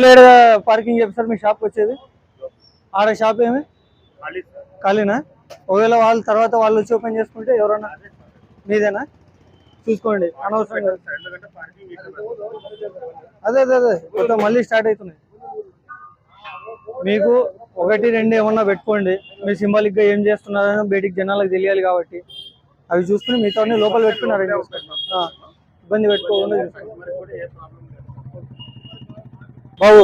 లేదు పార్కింగ్ చేపిస్తారు మీ షాప్ వచ్చేది. ఆడ షాప్ ఏమి? ఖాళీనా? ఒకవేళ వాళ్ళు తర్వాత వాళ్ళు వచ్చి ఓపెన్ చేసుకుంటే ఎవరన్నా మీదేనా? చూసుకోండి అనవసరం అదే అదే అదే కొంచెం మళ్ళీ స్టార్ట్ అవుతున్నాయి. మీకు ఒకటి రెండు ఏమన్నా పెట్టుకోండి. మీరు సింబాలిక్గా ఏం చేస్తున్నారని బయటికి జనాలకు తెలియాలి కాబట్టి. అవి చూసుకుని మీతో లోపల పెట్టుకుని ఇబ్బంది పెట్టుకోకుండా చూసుకోండి. బాబు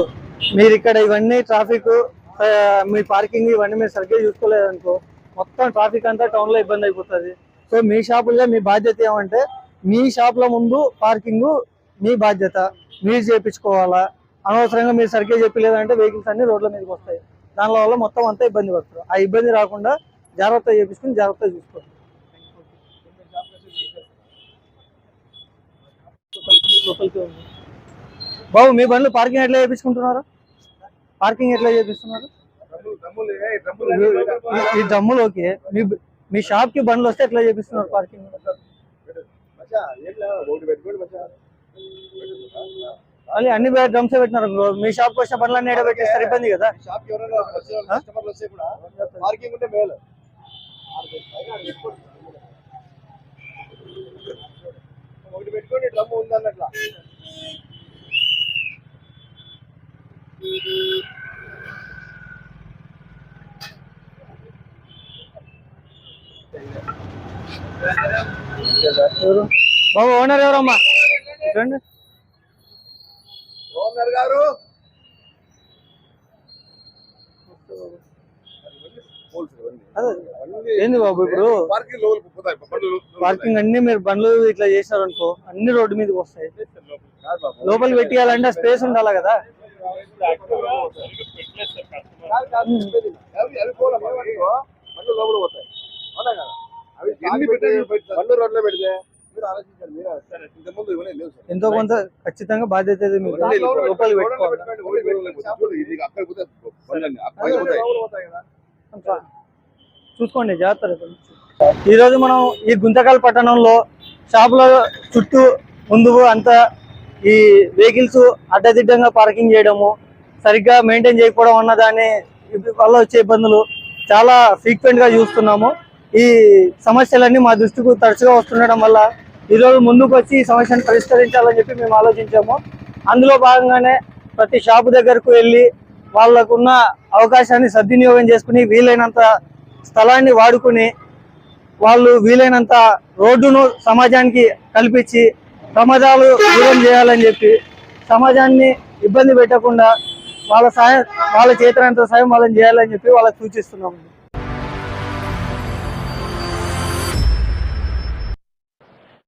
మీరు ఇక్కడ ఇవన్నీ ట్రాఫిక్ మీ పార్కింగ్ ఇవన్నీ మీరు సరిగ్గా చూసుకోలేదనుకో మొత్తం ట్రాఫిక్ అంతా టౌన్లో ఇబ్బంది అయిపోతుంది. సో మీ షాపుల్లో మీ బాధ్యత ఏమంటే మీ షాప్లో ముందు పార్కింగ్ మీ బాధ్యత. మీరు చేయించుకోవాలా అనవసరంగా మీరు సరిగ్గా చెప్పలేదంటే వెహికల్స్ అన్ని రోడ్ల మీదకి వస్తాయి. దానివల్ల వల్ల మొత్తం అంతా ఇబ్బంది పడతారు ఆ ఇబ్బంది రాకుండా జాగ్రత్త చేయించుకుని జాగ్రత్తగా చూసుకోండి. లోపలికి బాబు మీ బండ్లు పార్కింగ్ ఎట్లా చేపించుకుంటున్నారు? పార్కింగ్ ఎట్లా చేపిస్తున్నారు? ఈ- ఈ డమ్ములోకి మీ మీ షాప్కి బండ్లు వస్తే ఎట్లా చేపిస్తున్నారు పార్కింగ్? అది అన్ని డ్రమ్స్ పెట్టినారు. మీ షాప్కి వచ్చిన బండ్లు అన్ని ఎడ పెట్టేస్తారు? ఇబ్బంది కదా? ఒకటి పెట్టుకోండి డ్రమ్ ఉందన్నట్లా. బాబు ఓనర్ ఎవరమ్మా? చూడండి ఓనర్ గారు. ఏంది బాబు ఇప్పుడు? పార్కింగ్ అన్ని మీరు బండ్లు ఇట్లా చేసినారు అనుకో అన్ని రోడ్డు మీదకి వస్తాయి. లోపలికి పెట్టియాలంటే స్పేస్ ఉండాలి కదా. బండ్లు లోపల పోతాయి. అవునా కదా? రోడ్లో పెడితే? ఎంతో కొంత ఖచ్చితంగా బాధ్యత లోపలికి పెట్టుకోవాలి. చూసుకోండి జాగ్రత్త ఈ రోజు మనం ఈ గుంతకల్ పట్టణంలో షాపుల చుట్టూ ముందు అంతా ఈ వెహికల్స్ అడ్డదిడ్డంగా పార్కింగ్ చేయడము సరిగ్గా మెయింటైన్ చేయకపోవడం అన్న దాని వల్ల వచ్చే ఇబ్బందులు చాలా ఫ్రీక్వెంట్గా చూస్తున్నాము. ఈ సమస్యలన్నీ మా దృష్టికి తరచుగా వస్తుండడం వల్ల ఈరోజు ముందుకు వచ్చి ఈ సమస్యను పరిష్కరించాలని చెప్పి మేము ఆలోచించాము. అందులో భాగంగానే ప్రతి షాపు దగ్గరకు వెళ్ళి వాళ్ళకున్న అవకాశాన్ని సద్వినియోగం చేసుకుని వీలైనంత స్థలాన్ని వాడుకుని వాళ్ళు వీలైనంత రోడ్డును సమాజానికి కల్పించి ప్రమాదాలు దూరం చేయాలని చెప్పి సమాజాన్ని ఇబ్బంది పెట్టకుండా వాళ్ళ సాయం వాళ్ళ చేతనంత సాయం వాళ్ళని చేయాలని చెప్పి వాళ్ళకి సూచిస్తున్నాము.